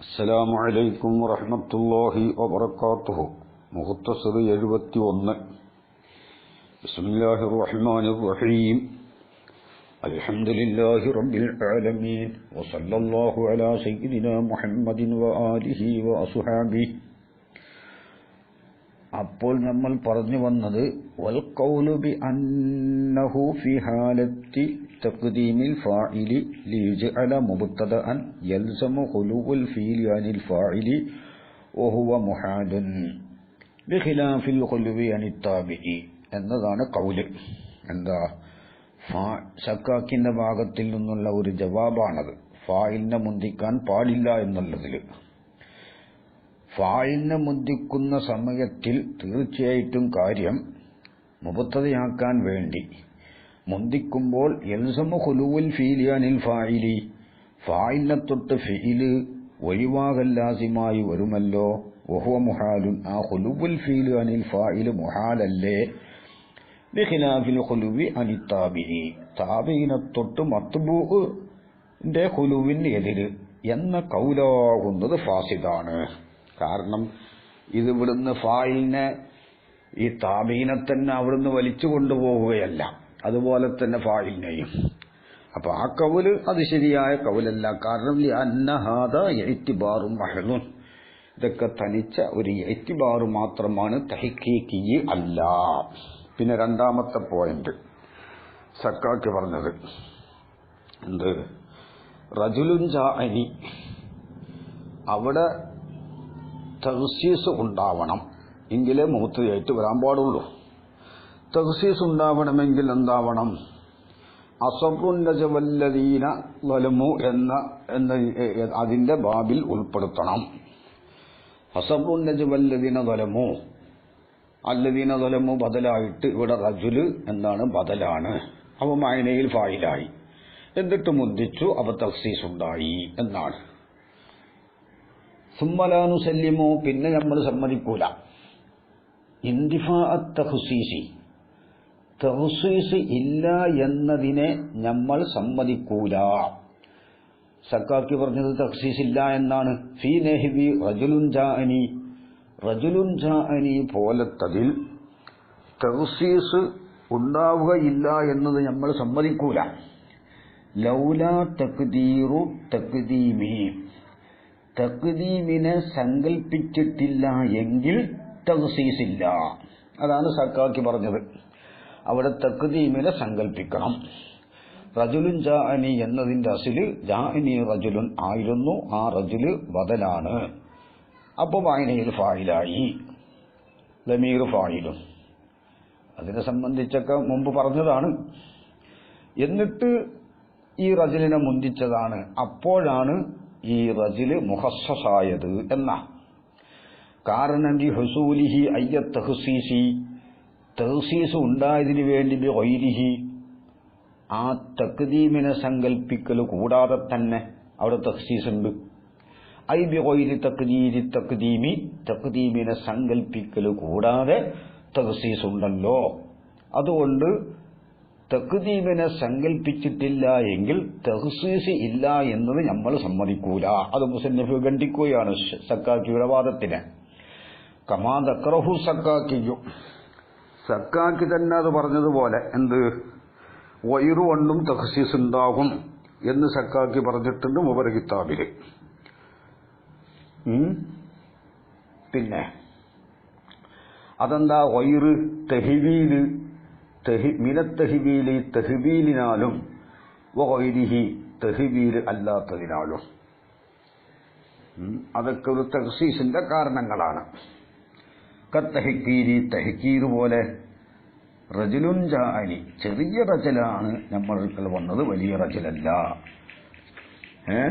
അസ്സലാമു അലൈക്കും വറഹ്മത്തുള്ളാഹി വബറകാതുഹു. മുഹത്തസർ എഴുപത്തി ഒന്ന് ബിസ്മില്ലാഹിർ റഹ്മാനിർ റഹീം. അൽഹംദുലില്ലാഹി റബ്ബിൽ ആലമീൻ. വസല്ലല്ലാഹു അലാ സയ്യിദിനാ മുഹമ്മദിൻ വആലിഹി വഅസ്ഹാബിഹി അപ്പോൾ നമ്മൾ പറഞ്ഞു വന്നത് വൽ ഖൗലു ബി അന്നഹു ഫി ഹാലത്തി تقديم الفاعل ليجعل مبتدأ يلزم خلو الفيل عن الفاعل وهو محال بخلاف الخلو عن التابع എന്നതാണ് കൗല് എന്താ ഫാ സക്കാക്കിന്റെ ഭാഗത്തിൽ നിന്നുള്ള ഒരു ജവാബാണത് ഫായിലിനെ മുന്തിക്കാൻ പാടില്ല എന്നുള്ളതിൽ ഫായിലിനെ മുന്തിക്കുന്ന സമയത്തിൽ തീർച്ചയായിട്ടും കാര്യം മുബത്തതയാക്കാൻ വേണ്ടി മുന്തിക്കുമ്പോൾ ഫായിലി. ഫായിലിനെ തൊട്ട് ഫീൽ ഒഴിവാകല്ലാസിമായി വരുമല്ലോ. ഒഹുവ മുഹാലുൻ. ആ ഹുലുവുൽ ഫീലു അനിൽ ഫായിൽ മുഹാലല്ലേ. ബിഖിലാഫിൽ ഹുലുവി അനി താബിഇ താബിയിനെ തൊട്ട് മത്തുബൂന്റെ ഹുലുവിന് എതിര് എന്ന കൗലാകുന്നത് ഫാസിദാണ്. കാരണം ഇത് ഇവിടുന്ന് ഫായിലിനെ ഈ താബീനെ തന്നെ അവിടുന്ന് വലിച്ചു കൊണ്ടുപോവുകയല്ല. അതുപോലെ തന്നെ ഫായിലിനെയും അപ്പൊ ആ കൗൽ അത് ശരിയായ കൗലല്ല. കാരണം മഹലുൻ ഇതൊക്കെ തനിച്ച ഒരു എഴുത്തിബാറു മാത്രമാണ് തഹിക്കീക്കി അല്ല. പിന്നെ രണ്ടാമത്തെ പോയിന്റ്. സക്കാക്ക് പറഞ്ഞത്. എന്ത്? റജുലുൻ അവിടെ തഹസീസ് ഉണ്ടാവണം. എങ്കിലേ മൂത്തയായിട്ട് വരാൻ പാടുള്ളൂ. തഹസീസ് ഉണ്ടാവണമെങ്കിൽ എന്താവണം? അസബുന്നജവല്ലദീന വലമു എന്ന എന്ന അതിന്റെ ബാബിൽ ഉൾപ്പെടുത്തണം. അസബുന്നജവല്ലദീന വലമു. അല്ലദീന വലമു ബദലായിട്ട് ഇവിടെ റജുൽ എന്നാണ് ബദലാണ്. അവ മായനയിൽ ഫായിലായി. എന്നിട്ട് മുന്തിച്ചു അവ തഹസീസ് ഉണ്ടായി എന്നാണ്. സുമ്മലാനു സല്യമോ പിന്നെ നമ്മൾ സമ്മതിക്കൂല. ഇന്തിഫാ തഹുസീസി. തഹുസീസ് ഇല്ല എന്നതിനെ നമ്മൾ സമ്മതിക്കൂല. സക്കാക്കി പറഞ്ഞത് തഹസീസ് ഇല്ല എന്നാണ്. ഫീ നെഹ്വി റജുലുൻ ജാഅനി. റജുലുൻ ജാഅനി പോലത്തതിൽ തഹസീസ് ഉണ്ടാവുകയില്ല എന്നത് നമ്മൾ സമ്മതിക്കൂല. ലൗല തക്ദീറു തക്ദീമി തക്ദീമിനെ സങ്കല്പിച്ചിട്ടില്ല എങ്കിൽ തഹസീസ് ഇല്ല. അതാണ് സർക്കാർക്ക് പറഞ്ഞത്. അവിടെ തക്ദീമിനെ സങ്കല്പിക്കണം റജുലുൻ ജാഅനി എന്നതിന്റെ അസിൽ ജാഅനി റജുലുൻ ആയിരുന്നു. ആ റജുൽ ബദലാണ്. അപ്പൊ വായനയിൽ ഫായിലായി. ലമീർ ഫായിലും. അതിനെ സംബന്ധിച്ചൊക്കെ മുമ്പ് പറഞ്ഞതാണ്. എന്നിട്ട് ഈ റജിലിനെ മുന്തിച്ചതാണ്. അപ്പോഴാണ് ഈ റജിൽ മുഹസ്സസായത് എന്ന. കാരണം തഹസീസി ഉണ്ടായതിനു വേണ്ടി വൈരിഹി ആ തക്ദീമിനെ സങ്കല്പിക്കൽ കൂടാതെ തന്നെ അവിടെ തഹസീസ് ഉണ്ട്. ഐ ബി ഖൈരി തക്ദീരി തക്ദീമി തക്ദീമിനെ സങ്കല്പിക്കൽ കൂടാതെ തഹസീസ് ഉണ്ടല്ലോ. അതുകൊണ്ട് തക്ദീമിനെ സങ്കല്പിച്ചിട്ടില്ല എങ്കിൽ തഹസീസ് ഇല്ല എന്നത് നമ്മൾ സമ്മതിക്കൂല. അത് മുസന്നിഫ് ഖണ്ഡിക്കുകയാണ് സക്കാക്കിയുടെ വാദത്തിന്. കമാ ദക്രഹു സക്കാക്കിയു. സക്കാക്കി തന്നെ അത് പറഞ്ഞതുപോലെ. എന്ത്? വയറു കൊണ്ടും തഹസീസ് ഉണ്ടാകും എന്ന് സക്കാക്കി പറഞ്ഞിട്ടുണ്ട് മുബര കിതാബിൽ. പിന്നെ അതെന്താ? വയറ് തെഹിവീൽ മിനത്തഹിബീലി തെഹിബീലിനാലും വൈരിഹി തെഹിബീൽ അല്ലാത്തതിനാലും. അതൊക്കെ ഒരു തഹസീസിന്റെ കാരണങ്ങളാണ്. കത്തഹിക്കീരി തഹിക്കീർ പോലെ റജുലുൻ ജാഅനി ചെറിയ റജലാണ് നമ്മൾക്ക് വന്നത് വലിയ റജലല്ല. ഏ?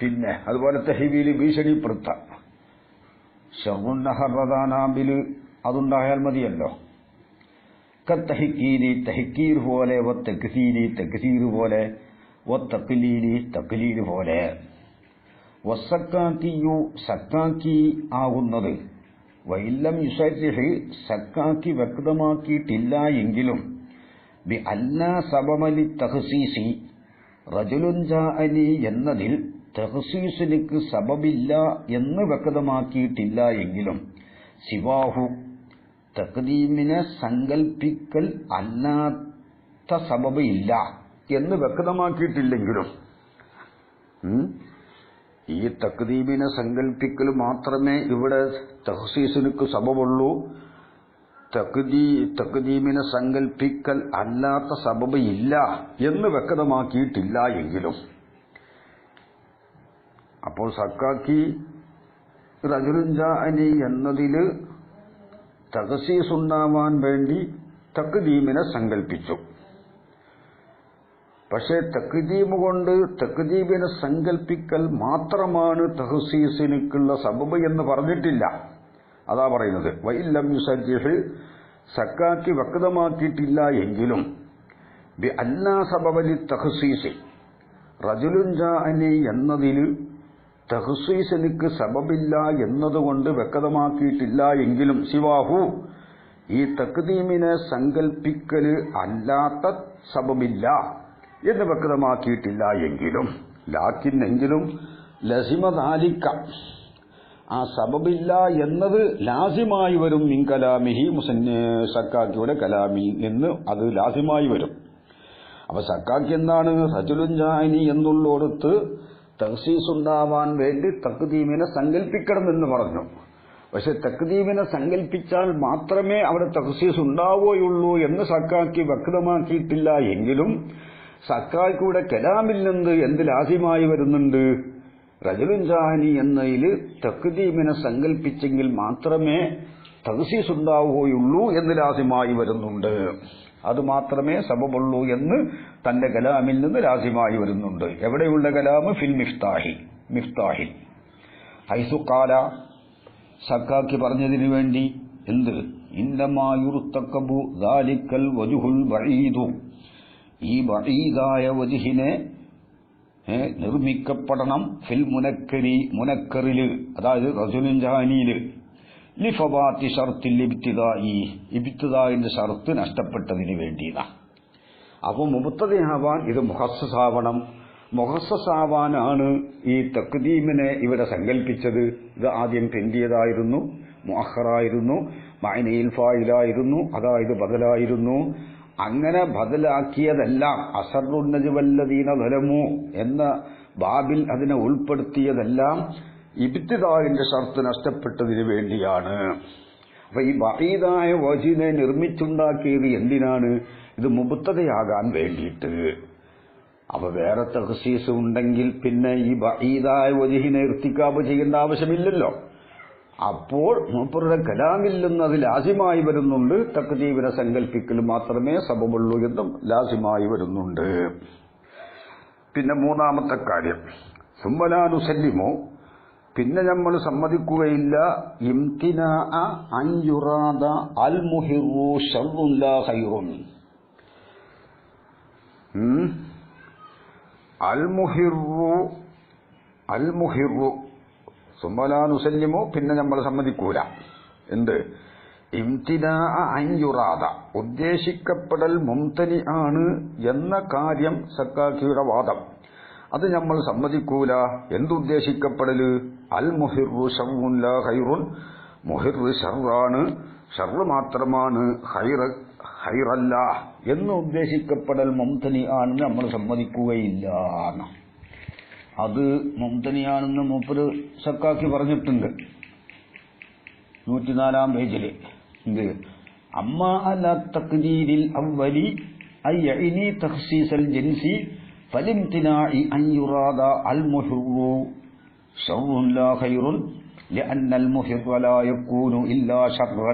പിന്നെ അതുപോലെ തഹിബീൽ ഭീഷണിപ്പെടുത്ത. ഷർമുന്നഹർദാനാബിൽ അതുണ്ടായാൽ മതിയല്ലോ. കത്തഹിക്കീരി തഹിക്കീർ പോലെ വ തെക്സീരി തെക്സീർ പോലെ വ തക്ലീൽ പോലെ. വസക്കാക്കിയു സക്കാക്കി ആകുന്നത് വൈല്ലം യുസരിഹ് സക്കാക്കി വ്യക്തമാക്കിയിട്ടില്ല എങ്കിലും ബി അല്ല സബമലി തഹസീസി റജുലുൻ അലി എന്നതിൽ തഹസീസിലേക്ക് സബബില്ല എന്ന് വ്യക്തമാക്കിയിട്ടില്ല എങ്കിലും സിവാഹു തഹദീമിനെ സങ്കൽപ്പിക്കൽ അല്ലാത്ത സബബ് ഇല്ല എന്ന് വ്യക്തമാക്കിയിട്ടില്ലെങ്കിലും ഈ തക്ദീബിനെ സങ്കല്പിക്കൽ മാത്രമേ ഇവിടെ തഹസീസിനുക്ക് സബബുള്ളൂ. തക്ദീ തക്ദീമിനെ സങ്കല്പിക്കൽ അല്ലാത്ത സബബ് ഇല്ല എന്ന് വ്യക്തമാക്കിയിട്ടില്ല എങ്കിലും. അപ്പോൾ സക്കാക്കി റജുലുഞ്ചാനി എന്നതിൽ തഹസീസ് ഉണ്ടാവാൻ വേണ്ടി തക്ദീമിനെ സങ്കൽപ്പിച്ചു. പക്ഷേ തക്ദീമ് കൊണ്ട് തക്ദീബിനെ സങ്കൽപ്പിക്കൽ മാത്രമാണ് തഹ്സീസിനുള്ള സബബ് എന്ന് പറഞ്ഞിട്ടില്ല. അതാ പറയുന്നത്. വൈലം യുസജിഹ് സക്കാക്കി വ്യക്തമാക്കിയിട്ടില്ല എങ്കിലും ബി അല്ലാ സബബലി റജുലുൻ റജുലുഞ്ചാനി എന്നതിൽ തഹസീസിനുക്ക് സബബില്ല എന്നതുകൊണ്ട് വ്യക്തമാക്കിയിട്ടില്ല എങ്കിലും ശിവാഹു ഈ തക്ദീമിനെ സങ്കൽപ്പിക്കൽ അല്ലാത്ത സബബില്ല. എന്ന് വ്യക്തമാക്കിയിട്ടില്ല എങ്കിലും. ലാക്കിൻ എങ്കിലും ലസിമതാലിക്ക ആ സബബില്ല എന്നത് ലാസിമായി വരും മിൻ കലാമിഹി മുസന്ന സക്കാക്കിയുടെ കലാമി എന്ന് അത് ലാസിമായി വരും. അപ്പൊ സക്കാക്കി എന്താണ്? സജുലുഞ്ചാനി എന്നുള്ളടത്ത് തഹസീസ് ഉണ്ടാവാൻ വേണ്ടി തക്ദീമിനെ സങ്കല്പിക്കണം എന്ന് പറഞ്ഞു. പക്ഷെ തക്ദീമിനെ സങ്കല്പിച്ചാൽ മാത്രമേ അവിടെ തഹസീസ് ഉണ്ടാവുകയുള്ളൂ എന്ന് സക്കാക്കി വ്യക്തമാക്കിയിട്ടില്ല എങ്കിലും സക്കാക്കിയുടെ കലാമിൽ നിന്ന് എന്ത് ലാസിമായി വരുന്നുണ്ട്? റജലുൻജാനി എന്നതിൽ തക്ദീമിനെ സങ്കല്പിച്ചെങ്കിൽ മാത്രമേ തഹസീസ് ഉണ്ടാവുകയുള്ളൂ എന്ന് ലാസിമായി വരുന്നുണ്ട്. അത് മാത്രമേ സബബുള്ളൂ എന്ന് തന്റെ കലാമിൽ നിന്ന് ലാസിമായി വരുന്നുണ്ട്. എവിടെയുള്ള കലാമ് ഫിൽ മിഫ്താഹി മിഫ്താഹിൽ. ഹൈസുക്കാല സക്കാക്കി പറഞ്ഞതിന് വേണ്ടി എന്ത്? ഇന്നമായുറുത്തക്കബു ദാലിക്കൽ വജുഹുൽ ബഴീദു ഈ ബഴീദായ വജുഹിനെ നിർമ്മിക്കപ്പെടണം ഫിൽ മുനക്കരി മുനക്കറിൽ അതായത് റസുലിൻ ജഹാനിയിൽ ലിഫബാത്തി ഷർത്തിൽ ഇബ്തിദായി ഇബ്തിദായിന്റെ ഷർത്ത് നഷ്ടപ്പെട്ടതിന് വേണ്ടിയതാ. അപ്പോൾ മുബത്തതയാവാൻ ഇത് മുഹസ്സസാവണം മുഹസ്സസാവാനാണ് ഈ തക്ദീമിനെ ഇവിടെ സങ്കല്പിച്ചത് ഇത് ആദ്യം പെന്തിയതായിരുന്നു മുഹറായിരുന്നു മൈനയിൽ ഫായിലായിരുന്നു അതായത് ബദലായിരുന്നു. അങ്ങനെ ബദലാക്കിയതെല്ലാം അസറുന്നജുവല്ലദീന ധലമു എന്ന ബാബിൽ അതിനെ ഉൾപ്പെടുത്തിയതെല്ലാം ഇബ്തിദാവിന്റെ ഷർത്ത് നഷ്ടപ്പെട്ടതിന് വേണ്ടിയാണ്. അപ്പൊ ഈ ബഹീദായ വജീനെ നിർമ്മിച്ചുണ്ടാക്കിയത് എന്തിനാണ്? ഇത് മുബുത്തതയാകാൻ വേണ്ടിയിട്ട്. അപ്പൊ വേറെ തഹസീസ് ഉണ്ടെങ്കിൽ പിന്നെ ഈ ബഹീദായ വജീഹിനെ ഇർത്തിക്കാബ് ചെയ്യേണ്ട ആവശ്യമില്ലല്ലോ. അപ്പോൾ മൂപ്പറുടെ കലാമിൽ നിന്ന് അത് ലാസിമായി വരുന്നുണ്ട്. തക്തീവിനെ സങ്കല്പിക്കൽ മാത്രമേ സബബുള്ളൂ എന്നും ലാസിമായി വരുന്നുണ്ട്. പിന്നെ മൂന്നാമത്തെ കാര്യം. സുമ്മലാനുസല്ലിമോ പിന്നെ നമ്മൾ സമ്മതിക്കുകയില്ല. ഇംതിന അൻയുറാദ അൽ മുഹിറു ഷർറുൻ ലാ ഖൈറുൻ. ഉം. അൽ അൽ സുമ്മലാനുസല്യമോ പിന്നെ നമ്മൾ സമ്മതിക്കൂല. എന്ത്? ഉദ്ദേശിക്കപ്പെടൽ മുംതനി ആണ് എന്ന കാര്യം സക്കാക്കിയുടെ വാദം. അത് നമ്മൾ സമ്മതിക്കൂല. എന്തുദ്ദേശിക്കപ്പെടൽ അൽ മുഹിറു ഷർറുൻ മുഹിറു ഷർറാണ് ഷർറ് മാത്രമാണ്. ഹൈറ ഹൈറല്ല എന്ന് ഉദ്ദേശിക്കപ്പെടൽ മുംതനി ആണെന്ന് നമ്മൾ സമ്മതിക്കുകയില്ല. എന്ന്. അത് മുംതനിയാണെന്ന് മൂപ്പര് സക്കാക്കി പറഞ്ഞിട്ടുണ്ട് നൂറ്റിനാലാം പേജില് എന്ത് അമ്മ അല തക്ദീരിൽ അവലി അയ്യഇനി തഖ്സീസൽ ജിൻസി ഫലിംതിനാഇ അൻ യുറാദ അൽ മുഹിറു ഷർറുൻ ലാ ഖൈറുൻ لأن المحر لا يكون إلا شرا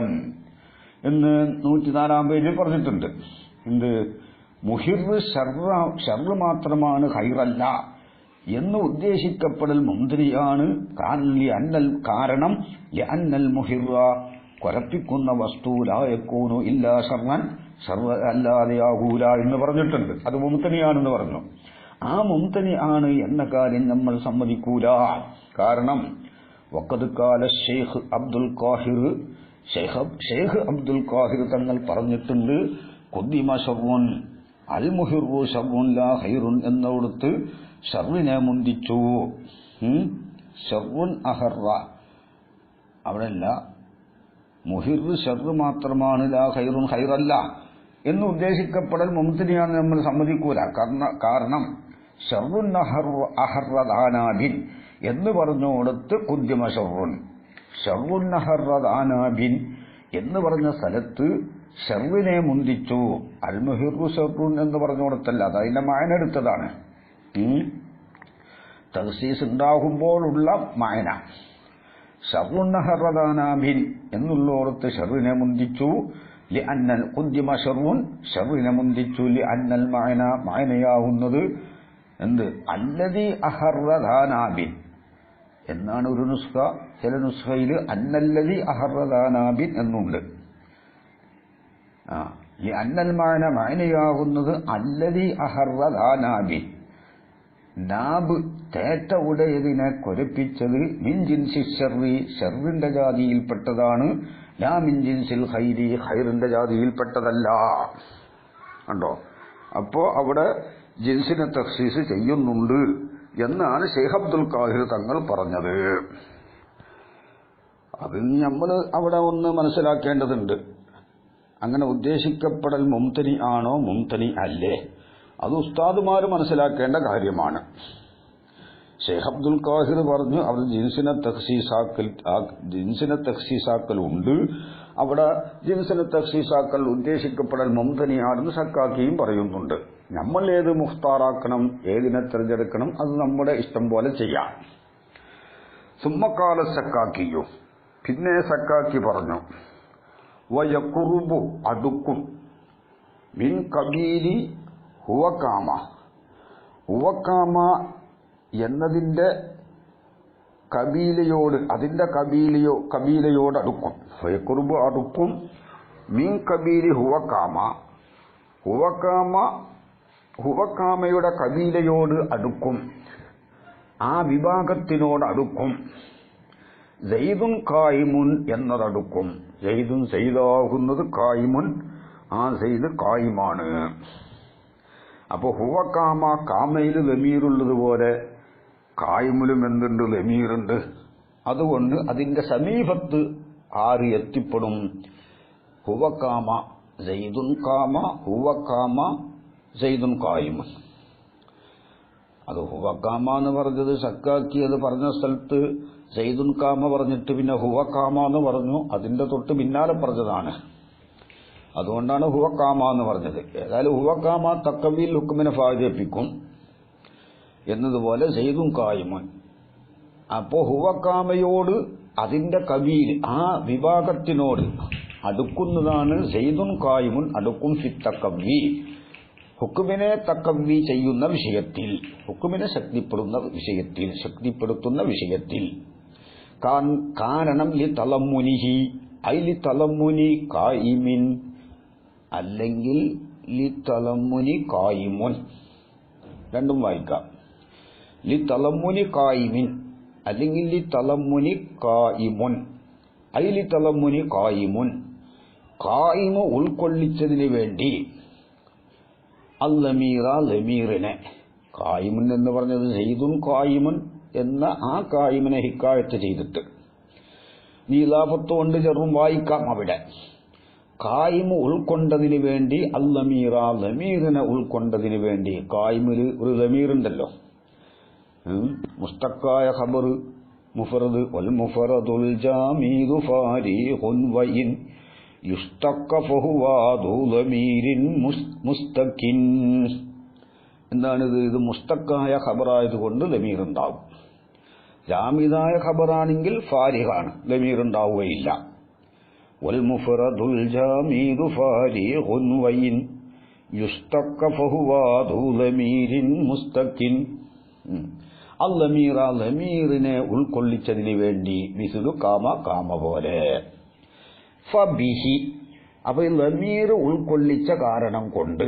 എന്ന് നൂറ്റിനാലാം പേജിൽ പറഞ്ഞിട്ടുണ്ട് എന്ത് മുഹിർ ഷർറ ഷർറ് മാത്രമാണ് ഹൈറല്ല എന്ന് ഉദ്ദേശിക്കപ്പെടൽ മുന്തിരിയാണ്. അന്നൽ കാരണം അന്നൽ മുഹിറ കൊരപ്പിക്കുന്ന വസ്തു ലായക്കൂനു ഇല്ല സർവ ഷർവ അല്ലാതെയാകൂല എന്ന് പറഞ്ഞിട്ടുണ്ട്. അത് മുംതനിയാണെന്ന് പറഞ്ഞു. ആ മുംതനി ആണ് എന്ന കാര്യം നമ്മൾ സമ്മതിക്കൂല. കാരണം വക്കത് കാല ഷെയ്ഖ് അബ്ദുൽ കാഹിർ ഷെയ്ഖ് ഷെയ്ഖ് അബ്ദുൽ കാഹിർ തങ്ങൾ പറഞ്ഞിട്ടുണ്ട് കുദ്ദിമ ഷർവുൻ അൽ മുഹിറു ഷർവുൻ ലാ ഹൈറുൻ എന്നോടത്ത് ഷർറിനെ മുന്തിച്ചു. ഷർവുൻ ഷർറുൻ അഹറ അവിടെ അല്ല മുഹിർ ഷർവ് മാത്രമാണ് ലാ ഹൈറുൻ ഹൈറല്ല എന്ന് ഉദ്ദേശിക്കപ്പെടൽ മുംതിനിയാണ് നമ്മൾ സമ്മതിക്കൂല. കാരണം കാരണം ഷർവുൻ അഹർ- അഹറദാനാബിൻ എന്ന് പറഞ്ഞുകൊടുത്ത് കുദ്യമ ഷർവുൻ ഷർവുൻ അഹറദാനാബിൻ എന്ന് പറഞ്ഞ സ്ഥലത്ത് ഷർവിനെ മുന്തിച്ചു. അൽ ഷർറുൻ എന്ന് പറഞ്ഞുകൊടുത്തല്ല അത് അതിന്റെ മായനെടുത്തതാണ്. തഹസീസ് ഉണ്ടാകുമ്പോഴുള്ള മായന. ഷർറുന്നഹറദാനാഭിൻ എന്നുള്ളോർത്ത് ഷർവിനെ മുന്തിച്ചു. ലി അന്നൽ കുന്തിമ ഷർവുൻ ഷർവിനെ മുന്തിച്ചു. ലി അന്നൽ മായന മായനയാവുന്നത് എന്ത്? അല്ലതി അഹർറദാനാബിൻ എന്നാണ് ഒരു നുസ്ഖ. ചില നുസ്ഖയിൽ അന്നല്ലതി അഹർറദാനാബിൻ എന്നുണ്ട്. അന്നൽ മായന മായനയാകുന്നത് അല്ലതി അഹർറദാനാബിൻ നാബ് തേറ്റ ഉടയതിനെ കൊരപ്പിച്ചത് മിൻ ജിൻസി ഷർറിന്റെ ജാതിയിൽപ്പെട്ടതാണ്. ലാ മിൻ ജിൻസിൽ ഹൈരി ഹൈറിന്റെ ജാതിയിൽപ്പെട്ടതല്ല. കണ്ടോ? അപ്പോ അവിടെ ജിൻസിനെ തഫ്സീസ് ചെയ്യുന്നുണ്ട് എന്നാണ് ഷെയ്ഖ് അബ്ദുൽ ഖാഹിർ തങ്ങൾ പറഞ്ഞത്. അത് നമ്മൾ അവിടെ ഒന്ന് മനസ്സിലാക്കേണ്ടതുണ്ട്. അങ്ങനെ ഉദ്ദേശിക്കപ്പെടൽ മുംതനി ആണോ മുംതനി അല്ലേ? അത് ഉസ്താദുമാർ മനസ്സിലാക്കേണ്ട കാര്യമാണ്. ഷെയ്ഖ് അബ്ദുൽ ഖാഹിർ പറഞ്ഞു അവർ ജിൻസിനെ തഹ്സീസാക്കൽ ജിൻസിനെ തഹ്സീസാക്കൽ ഉണ്ട്. അവിടെ ജിൻസിനെ തഹ്സീസാക്കൽ ഉദ്ദേശിക്കപ്പെടൽ മുംതനിയാണെന്ന് സക്കാക്കിയും പറയുന്നുണ്ട്. നമ്മൾ ഏത് മുഖ്താറാക്കണം ഏതിനെ തിരഞ്ഞെടുക്കണം അത് നമ്മുടെ ഇഷ്ടം പോലെ ചെയ്യാം. സുമ്മക്കാല സക്കാക്കിയു പിന്നെ സക്കാക്കി പറഞ്ഞു വയക്കുറുബു അടുക്കും മിൻ കബീലി ഹുവക്കാമ ഉവക്കാമ എന്നതിന്റെ കബീലയോട് അതിന്റെ കബീലയോ കബീലയോട് അടുക്കും ഫയക്കുറുബ് അടുക്കും. മീൻ കബീലി ഹുവക്കാമ ഹുവക്കാമ ഹുവക്കാമയുടെ കബീലയോട് അടുക്കും. ആ വിഭാഗത്തിനോട് അടുക്കും. ജയ്ദുൻ കായിമുൻ എന്നതടുക്കും. ജയ്തും സെയ്താകുന്നത് കായിമുൻ. ആ സെയ്ദ് കായിമാണ്. അപ്പൊ ഹുവക്കാമ കാമയിൽ ലമീറുള്ളതുപോലെ കായ്മുലും എന്തുണ്ട് ലമീറുണ്ട്? അതുകൊണ്ട് അതിന്റെ സമീപത്ത് ആര് എത്തിപ്പെടും? ഹുവക്കാമ ജയ്തുൻ കാമ ഹുവക്കാമ ജയ്തുൻ കായ്മ. അത് ഹുവക്കാമ എന്ന് പറഞ്ഞത് സക്കാക്കി അത് പറഞ്ഞ സ്ഥലത്ത് ജയ്ദുൻ കാമ പറഞ്ഞിട്ട് പിന്നെ ഹുവക്കാമ എന്ന് പറഞ്ഞു. അതിന്റെ തൊട്ട് പിന്നാലെ പറഞ്ഞതാണ്. അതുകൊണ്ടാണ് ഹുവക്കാമ എന്ന് പറഞ്ഞത്. ഏതായാലും ഹുവക്കാമ തക്കവിയിൽ ഹുക്കുമിനെ ഫാദിപ്പിക്കും എന്നതുപോലെ സെയ്തും കായുമൻ. അപ്പോ ഹുവക്കാമയോട് അതിന്റെ കവിയിൽ ആ വിഭാഗത്തിനോട് അടുക്കുന്നതാണ് സെയ്തുൻ കായുമുൻ അടുക്കും ഫിത്തക്കവി ഹുക്കുമിനെ തക്കവി ചെയ്യുന്ന വിഷയത്തിൽ ഹുക്കുമിനെ ശക്തിപ്പെടുന്ന വിഷയത്തിൽ ശക്തിപ്പെടുത്തുന്ന വിഷയത്തിൽ. കാരണം ഈ തലമുനിഹി ഐലി തലമുനി കായിമിൻ. അല്ലെങ്കിൽ ലി തലമുനി കായിമുൻ. രണ്ടും വായിക്കാം. ലി തലമുനി കായിമിൻ അല്ലെങ്കിൽ ലി തലമുനി കായിമുൻ. ഐ ലി തലമുനി കായിമുൻ. കായിമ ഉൾക്കൊള്ളിച്ചതിന് വേണ്ടി അല്ലമീറ ലമീറിനെ കായിമുൻ എന്ന് പറഞ്ഞത് സെയ്തുൻ കായിമുൻ എന്ന ആ കായിമിനെ ഹിക്കായത്ത് ചെയ്തിട്ട്. നീലാപത്ത് കൊണ്ട് ചെറും വായിക്കാം അവിടെ. കായിമ് ഉൾക്കൊണ്ടതിന് വേണ്ടി അല്ലമീറ ലമീറിനെ ഉൾക്കൊണ്ടതിന് വേണ്ടി. കായ്മിൽ ഒരു ലമീറുണ്ടല്ലോ. മുസ്തക്കായ ഖബർ മുഫറദ് വൽ മുഫറദുൽ ജാമീദു ഫാരിഖുൻ വയിൻ യുസ്തക്ക ഫഹുവാദു ലമീരിൻ മുസ്തഖിൻ. എന്താണിത്? ഇത് മുസ്തക്കായ ഖബറായതുകൊണ്ട് ലമീർ ഉണ്ടാവും ജാമിദായ ഖബറാണെങ്കിൽ ഫാരിഹാണ്. ലമീർ ഉണ്ടാവുകയില്ല والمفرد الجامد فارغ وين يشتق فهو ذو ضمير مستقن അല്ലമീറ ലമീറിനെ ഉൾക്കൊള്ളിച്ചതിന് വേണ്ടി മിസുലു കാമ കാമ പോലെ ഫബിഹി അപ്പൊ ഈ ലമീർ ഉൾക്കൊള്ളിച്ച കാരണം കൊണ്ട്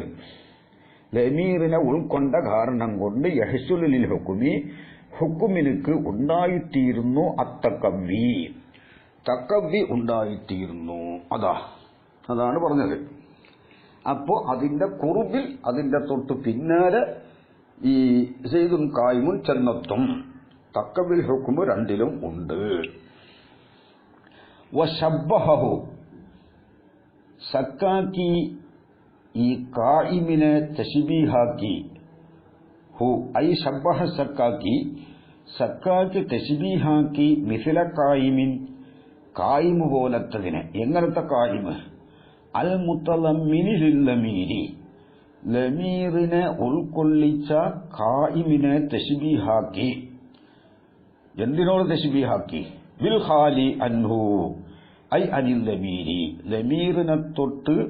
ലമീറിനെ ഉൾക്കൊണ്ട കാരണം കൊണ്ട് യഹസുലിൽ ഹുക്കുമി ഹുക്കുമിനുക്ക് ഉണ്ടായിത്തീരുന്നു അത്തക്കവി തക്കവി ഉണ്ടായിത്തീരുന്നു. അതാ അതാണ് പറഞ്ഞത്. അപ്പോ അതിന്റെ കുറുബിൽ അതിന്റെ തൊട്ട് പിന്നാലെ ഈ സെയ്തും കായ്മുൻ ചെന്നത്തും തക്കവിൽ ഹുക്കുമ്പ് രണ്ടിലും ഉണ്ട്. സക്കാക്കി ഈ കായിമിനെ തശിബിഹാക്കി. ഹു ഐ ശബ്ബഹ സക്കാക്കി സക്കാക്കി തശിബിഹാക്കി മിഥില കായിമിൻ കായിമ് പോലത്തതിന്. എങ്ങനത്തെ കായിമ്? അൽ മുത്തലമിനിലമീരി ലമീറിനെ ഉൾക്കൊള്ളിച്ച കായിമിനെ തശ്ബീഹാക്കി. എന്തിനോട് തശ്ബീഹാക്കി? ബിൽ ഖാലി അൻഹു ഐ അനിൽ ലമീരി. ലമീറിനെ തൊട്ട്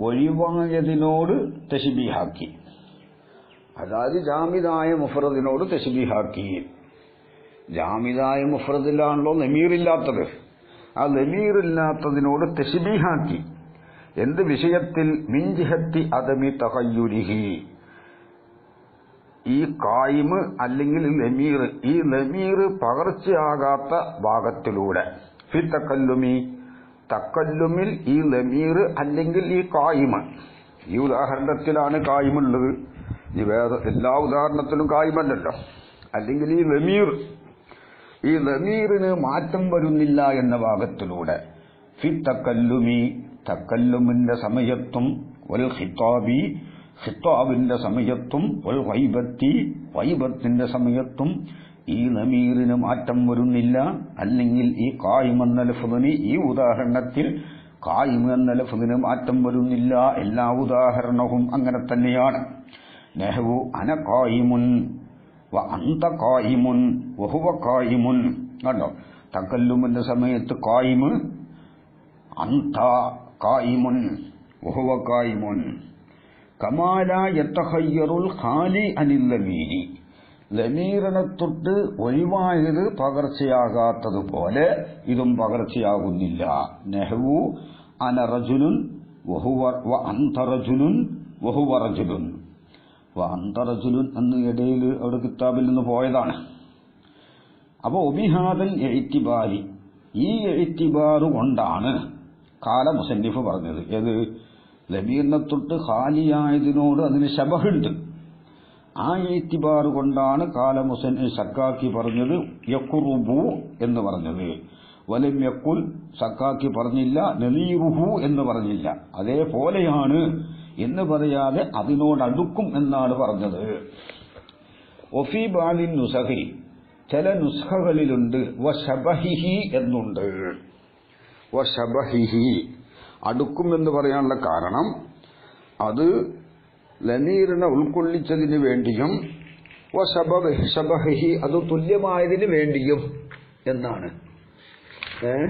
ഒഴിവായതിനോട് തശ്ബീഹാക്കി. അതായത് ജാമിദായ മുഫറദിനോട് തശ്ബീഹാക്കി. ജാമിദായ മുഫറദിലാണല്ലോ ലമീറില്ലാത്തത്. ആ ലമീറില്ലാത്തതിനോട് തെശിബിഹാക്കി. എന്ത് വിഷയത്തിൽ മിഞ്ചിഹത്തി അതമി തഹയ്യുരിഹി? ഈ കായിമ് അല്ലെങ്കിൽ ലമീർ ഈ ലമീർ പകർച്ചയാകാത്ത ഭാഗത്തിലൂടെ. ഫി തക്കല്ലുമി തക്കല്ലുമിൽ ഈ ലമീർ അല്ലെങ്കിൽ ഈ കായിമ് ഈ ഉദാഹരണത്തിലാണ് കായിമുള്ളത്. ഈ വേദ എല്ലാ ഉദാഹരണത്തിലും കായിമല്ലല്ലോ. അല്ലെങ്കിൽ ഈ ലമീർ ഈ ലമീറിന് മാറ്റം വരുന്നില്ല എന്ന ഭാഗത്തിലൂടെ. ഫി തക്കല്ലുമി തക്കല്ലുമിന്റെ സമയത്തും വൽ ഖിത്താബി ഖിത്താബിന്റെ സമയത്തും വൽ വൈബത്തി വൈബത്തിന്റെ സമയത്തും ഈ നമീറിന് മാറ്റം വരുന്നില്ല. അല്ലെങ്കിൽ ഈ കായിം എന്ന ഈ ഉദാഹരണത്തിൽ കായിം എന്ന മാറ്റം വരുന്നില്ല. എല്ലാ ഉദാഹരണവും അങ്ങനെ തന്നെയാണ്. നെഹ്വു അന കായിമുൻ വ അന്ത കായിമുൻ വഹുവ കായിമുൻ കണ്ടോ? തക്കല്ലുമിന്റെ സമയത്ത് കായിമ് അന്ത കായിമുൻ വഹുവ കായിമുൻ കമാല യത്തഹയ്യറുൽ ഖാലി അനിൽ ലമീരി ലമീറിനെ തൊട്ട് ഒഴിവായത് പകർച്ചയാകാത്തതുപോലെ ഇതും പകർച്ചയാകുന്നില്ല. നെഹ്വു അനറജുലുൻ വ അന്തറജുലുൻ വഹുവറജുലുൻ. വ അന്തറജുലുൻ എന്ന് ഇടയിൽ അവിടെ കിതാബിൽ നിന്ന് പോയതാണ്. അപ്പോൾ ഒബിഹാദൻ എഴുത്തിബാരി ഈ എഴുത്തിബാറ് കൊണ്ടാണ് കാല മുസന്നിഫ് പറഞ്ഞത്. ഏത്? ലബീറിനെ തൊട്ട് ഖാലിയായതിനോട് അതിന് ശബഹുണ്ട്. ആ എഴുത്തിബാറ് കൊണ്ടാണ് കാല മുസന്നിഫ് സക്കാക്കി പറഞ്ഞത് യക്കുറുബു എന്ന് പറഞ്ഞത്. വലം യക്കുൽ സക്കാക്കി പറഞ്ഞില്ല നലീറുഹു എന്ന് പറഞ്ഞില്ല. അതേപോലെയാണ് എന്ന് പറയാതെ അതിനോടടുക്കും എന്നാണ് പറഞ്ഞത്. ഒഫി ബാലിൻ നുസഹി ചില നുസ്ഖകളിലുണ്ട് വശബഹിഹി എന്നുണ്ട്. വശബഹിഹി അടുക്കും എന്ന് പറയാനുള്ള കാരണം അത് ലനീറിനെ ഉൾക്കൊള്ളിച്ചതിന് വേണ്ടിയും ഷബഹി അത് തുല്യമായതിന് വേണ്ടിയും എന്നാണ്. ഏ?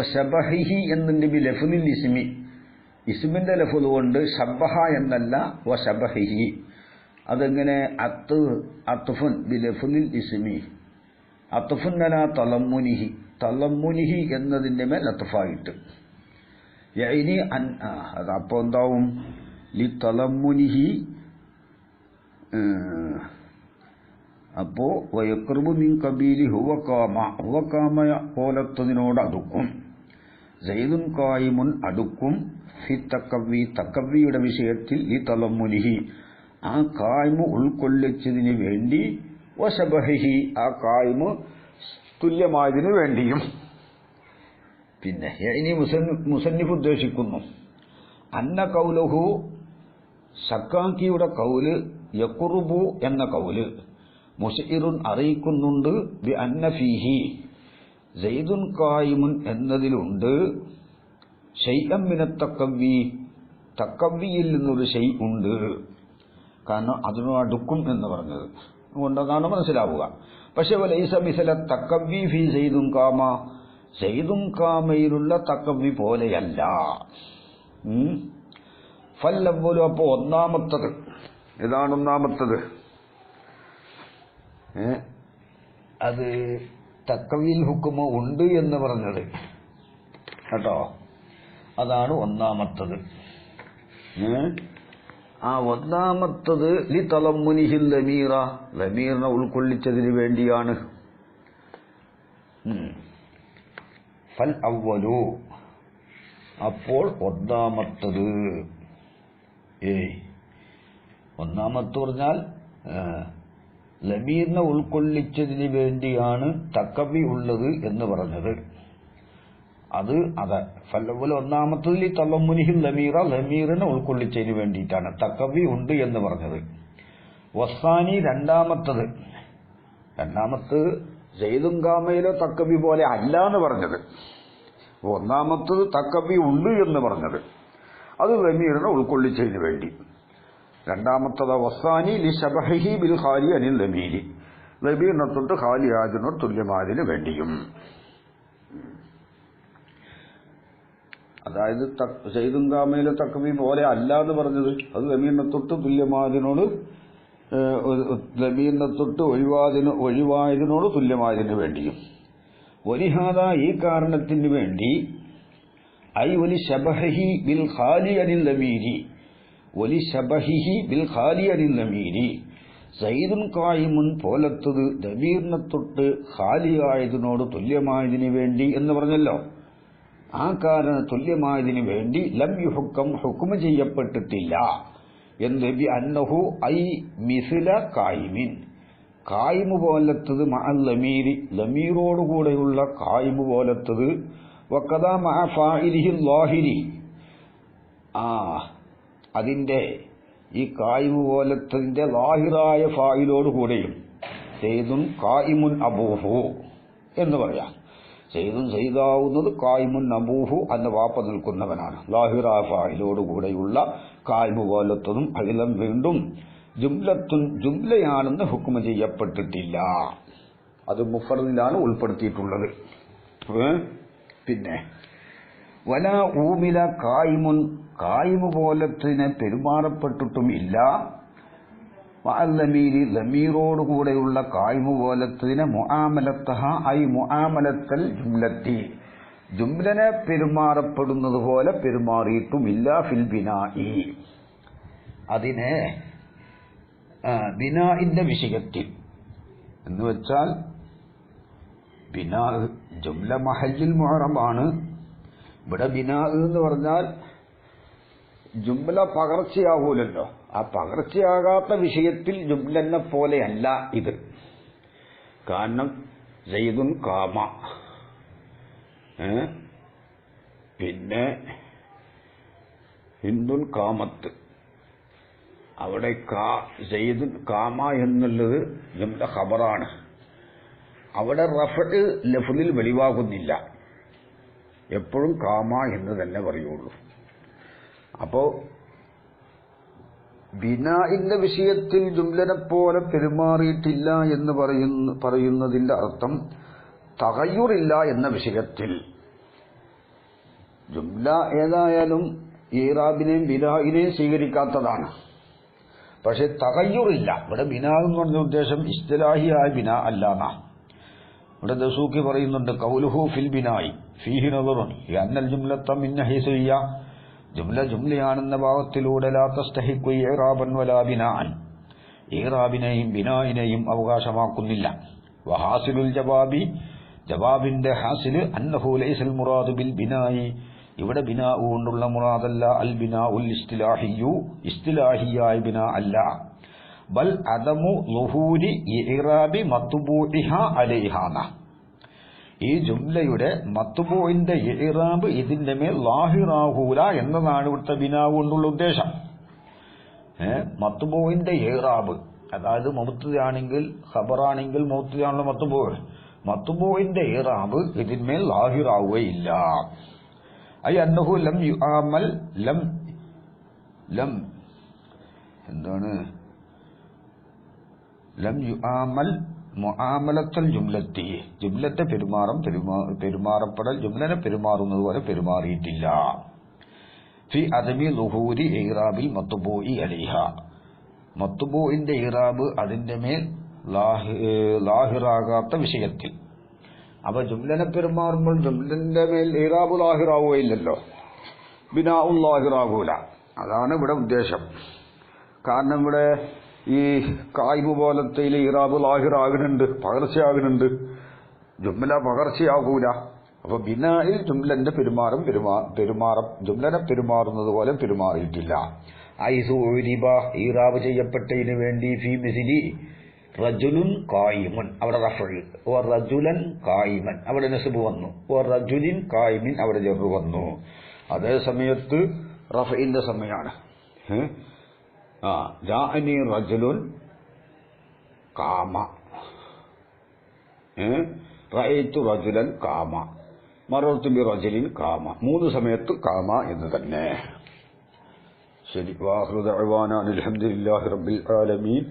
ഷബഹിഹി എന്നുണ്ട് ബി ലഫുലിൽ ഇസ്മി. ഇസ്മിന്റെ ലഫുൽ കൊണ്ട് ഷബഹ എന്നല്ല വ ഷബഹിഹി അതെങ്ങനെ? അത്ത് അത്തുഫുൻ ബി ലഫുലിൽ ഇസ്മി. അത്തുഫുന്നല തലമ്മുനിഹി. തലമ്മുനിഹി എന്നതിന്റെ മേൽ അത്തുഫായിട്ട് ഇനി അത് അപ്പോൾ എന്താവും? ലി തലമ്മുനിഹി അപ്പോ വയക്രബു മിൻ കബീലി ഹുവക്കാമ ഹുവക്കാമ പോലത്തതിനോട് അടുക്കും. ജയ്ദുൻ കായിമുൻ അടുക്കും ഫി തക്കവി തക്കവിയുടെ വിഷയത്തിൽ ഈ തലമുനിഹി ആ കായ്മ ഉൾക്കൊള്ളിച്ചതിന് വേണ്ടി വശബഹി ആ കായ്മ തുല്യമായതിനു വേണ്ടിയും. പിന്നെ ഇനി മുസന്നിഫ് ഉദ്ദേശിക്കുന്നു. അന്ന കൗലഹു സക്കാക്കിയുടെ കൗൽ യക്കുറുബു എന്ന കൗൽ മുഷീറുൻ അറിയിക്കുന്നുണ്ട് ബി അന്ന ജയ്ദുൻ കായിമുൻ എന്നതിലുണ്ട്. ഷെയ്അമ്മിന തക്കവി തക്കവിയിൽ നിന്നൊരു ഷെയ് ഉണ്ട്. കാരണം അതിനോ അടുക്കും എന്ന് പറഞ്ഞത്. അതുകൊണ്ടതാണ് മനസ്സിലാവുക. പക്ഷെ വലൈസ മിസല തക്കവി ഫി സെയ്തും കാമ സെയ്തും കാമയിലുള്ള തക്കവി പോലെയല്ല. ഫല്ലവലും അപ്പോ ഒന്നാമത്തത്. ഇതാണ് ഒന്നാമത്തത്? അത് തക്കവിയിൽ ഹുക്കുമ ഉണ്ട് എന്ന് പറഞ്ഞത്. കേട്ടോ? അതാണ് ഒന്നാമത്തത്. ആ ഒന്നാമത്തത് ലി തലമുനിഹിൽ ലമീറ. ലമീറിനെ ഉൾക്കൊള്ളിച്ചതിന് വേണ്ടിയാണ്. ഫൽ അവലു അപ്പോൾ ഒന്നാമത്തത്. ഏയ്. ഒന്നാമത്തെ പറഞ്ഞാൽ ആ, ലമീറിനെ ഉൾക്കൊള്ളിച്ചതിന് വേണ്ടിയാണ് തക്കവി ഉള്ളത് എന്ന് പറഞ്ഞത്. അത് അതെ ഫല്ലവൽ ഒന്നാമത്തതിൽ തലമുനിഹിം ലമീറ ലമീറിനെ ഉൾക്കൊള്ളിച്ചതിന് വേണ്ടിയിട്ടാണ് തക്കവി ഉണ്ട് എന്ന് പറഞ്ഞത്. വസ്സാനി രണ്ടാമത്തത് രണ്ടാമത്ത് ജയ്തും കാമയിലോ തക്കവി പോലെ അല്ല എന്ന് പറഞ്ഞത്. ഒന്നാമത്തത് തക്കവി ഉണ്ട് എന്ന് പറഞ്ഞത്. അത് ലമീറിനെ ഉൾക്കൊള്ളിച്ചതിന് വേണ്ടി. രണ്ടാമത്തത് വസാനി ലി ശബഹി ബിൽ ഖാലി അനിൽ ലമീരി ലമീറിനെ തൊട്ട് ഖാലി ആദിനോട് തുല്യമായതിന് വേണ്ടിയും. അതായത് സെയ്തും കാമയിലെ തക്കവി പോലെ അല്ല എന്ന് പറഞ്ഞത് അത് ലമീറിനെ തൊട്ട് തുല്യമായതിനോട് ലമീറിനെ തൊട്ട് ഒഴിവാതിന് ഒഴിവായതിനോട് തുല്യമായതിന് വേണ്ടിയും. ഒലിഹാദ ഈ കാരണത്തിന് വേണ്ടി ഐ ഒലി ശബഹി ബിൽ ഖാലി അനിൽ ലമീരി ഒലി ബിൽ ഖാലിയനിന്നമീനി സൈദുൻ പോലത്തത് ദബീറിനെ തൊട്ട് ഖാലിയായതിനോട് തുല്യമായതിനു വേണ്ടി എന്ന് പറഞ്ഞല്ലോ. ആ കാരണ തുല്യമായതിനു വേണ്ടി ലം യുഹുക്കം ഹുക്കുമ ചെയ്യപ്പെട്ടിട്ടില്ല. എന്ന് ബി അന്നഹു ഐ മിസില കായിമിൻ കായിമ പോലത്തത് മഅൽ ലമീരി. ലമീറോടുകൂടെയുള്ള കായിമ പോലത്തത്. വക്കഥ മഅ ഫാഇലിഹി ലാഹിരി. ആ അതിന്റെ ഈ കായിമു പോലത്തതിന്റെ ലാഹിറായ ഫായിലോടുകൂടെയും സെയ്തുൻ കായിമുൻ അബൂഹു എന്ന് പറയാം. സെയ്തുൻ സെയ്താവുന്നത് കായിമുൻ അബൂഹു എന്ന വാപ്പ നിൽക്കുന്നവനാണ്. ലാഹിറായ ഫായിലോടുകൂടെയുള്ള കായിമു പോലത്തതും അഖിലം വീണ്ടും ജുംലത്തുൻ ജുംലയാണെന്ന് ഹുക്കുമ ചെയ്യപ്പെട്ടിട്ടില്ല. അത് മുഫറിലാണ് ഉൾപ്പെടുത്തിയിട്ടുള്ളത്? പിന്നെ വല ഊമില കായിമുൻ കായിമു പോലത്തിന് പെരുമാറപ്പെട്ടിട്ടും ഇല്ല. ലമീരി ലമീറോടുകൂടെയുള്ള പോലത്തിന് മുആമലത്തഹ ഐ മുആമലത്തൽ ജുംലത്തി. ജുംലനെ പെരുമാറപ്പെടുന്നത് പോലെ പെരുമാറിയിട്ടുമില്ല ഫിൽ ബിനായി അതിനെ ആ, ബിനാഇന്റെ വിഷയത്തിൽ. എന്ന് വെച്ചാൽ ബിനാ ജുംല മഹല്ലിൽ മുഹറമാണ്. ഇവിടെ ബിനാ എന്ന് പറഞ്ഞാൽ ജുംല പകർച്ചയാകൂലല്ലോ. ആ പകർച്ചയാകാത്ത വിഷയത്തിൽ ജുംലനെ പോലെയല്ല ഇത്. കാരണം ജയ്തുൻ കാമ? പിന്നെ ഹിന്ദുൻ കാമത്ത്. അവിടെ കാ ജയ്തുൻ കാമ എന്നുള്ളത് ജുംല ഖബറാണ്. അവിടെ റഫ് ലഫുലിൽ വെളിവാകുന്നില്ല. എപ്പോഴും കാമ എന്ന് തന്നെ പറയുള്ളൂ. അപ്പോ ബിനാഇന്റെ വിഷയത്തിൽ ജുംലനെ പോലെ പെരുമാറിയിട്ടില്ല എന്ന് പറയുന്ന പറയുന്നതിന്റെ അർത്ഥം തകയൂറില്ല എന്ന വിഷയത്തിൽ. ജുംല ഏതായാലും ഈറാബിനെയും ബിനായിനെയും സ്വീകരിക്കാത്തതാണ്. പക്ഷെ തകയൂറില്ല ഇവിടെ ബിനാ എന്ന് പറഞ്ഞ ഉദ്ദേശം ഇസ്തലാഹിയായ ബിന അല്ലാന്ന. ഇവിടെ ദസൂക്കി പറയുന്നുണ്ട് കൗലുഹു ഫിൽ ബിനായി ഫീഹി നദറുൻ അന്നൽ ജുംലത്തം ഇന്ന ഹൈസുയ്യ. ജുംല ജുംലയാണെന്ന ഭാവത്തിലൂടെ ലാ തസ്തഹിക്കു ഇറാബൻ വലാ ബിനാൻ. ഇറാബിനെയും ബിനായിനെയും അവകാശമാക്കുന്നില്ല. വഹാസിലുൽ ജവാബി ജവാബിന്റെ ഹാസിൽ അന്നഹു ലൈസൽ മുറാദു ബിൽ ബിനായി. ഇവിടെ ബിനാ കൊണ്ടുള്ള മുറാദല്ല അൽ ബിനാ ഉൽ ഇസ്തിലാഹിയു ഇസ്തിലാഹിയായ ബിനാ അല്ല. ബൽ അദമു ലുഹൂരി ഇറാബി മത്തുബൂഇഹ അലൈഹാന ഈ ജുംലയുടെ മത്തുബോയിന്റെ ഇറാബ് ഇതിന്റെ മേൽ ലാഹിറാഹൂല എന്നതാണ് ഇവിടുത്തെ ബിനാവ് കൊണ്ടുള്ള ഉദ്ദേശം. ഏ മത്തുബോയിന്റെ ഇറാബ് അതായത് മൗത്തുദയാണെങ്കിൽ ഖബറാണെങ്കിൽ മൗത്തുദയാണല്ലോ മത്തുബോ. മത്തുബോയിന്റെ ഇറാബ് ഇതിന്മേൽ ലാഹിറാവുകയില്ല. ഐ അന്നഹു ലം യുആമൽ ലം ലം എന്താണ്? ലം യുആമൽ മുആമലത്തൽ ജുംലത്തി. ജുംലത്തെ പെരുമാറും പെരുമാ- പെരുമാറപ്പെടൽ ജുംലനെ പെരുമാറുന്നത് പോലെ പെരുമാറിയിട്ടില്ല. ഫി അദമി ലുഹൂരി ഇറാബിൽ മത്തുബോയി അലിഹ. മത്തുബോയിന്റെ ഇറാബ് അതിന്റെ മേൽ ലാഹി- ലാഹിറാകാത്ത വിഷയത്തിൽ. അപ്പൊ ജുംലനെ പെരുമാറുമ്പോൾ ജുംലന്റെ മേൽ ഇറാബ് ലാഹിറാവുകയില്ലല്ലോ. ബിനാഉം ലാഹിറാകൂല. അതാണ് ഇവിടെ ഉദ്ദേശം. കാരണം ഇവിടെ ഈ കായ്മ പോലത്തെ ഇറാബ് ലാഹിറാകുന്നുണ്ട് പകർച്ചയാകുന്നുണ്ട്. ജുംല പകർച്ചയാകൂല. അപ്പൊ ബിനായിൽ ജുംലന്റെ പെരുമാറും പെരുമാ പെരുമാറ ജുംലനെ പെരുമാറുന്നത് പോലെ പെരുമാറിയിട്ടില്ല. ഐസു ഒഴിബ ഈറാബ് ചെയ്യപ്പെട്ടതിന് വേണ്ടി ഫി മിസിലി റജുലുൻ കായിമുൻ. അവിടെ റഫഴ് ഓ റജുലൻ കായിമൻ. അവിടെ നസുബ് വന്നു. ഓ റജുലിൻ കായിമിൻ അവിടെ ജെറു വന്നു. അതേ സമയത്ത് റഫയിന്റെ സമയമാണ്. ജാഅനി റജുലുൻ കാമ. റജുലൻ കാമ. ബി റജുലിൻ കാമ. മൂന്ന് സമയത്ത് കാമ എന്ന് തന്നെ. ശരി. വാഹൃദ റബ്ബിൽ ആലമീൻ.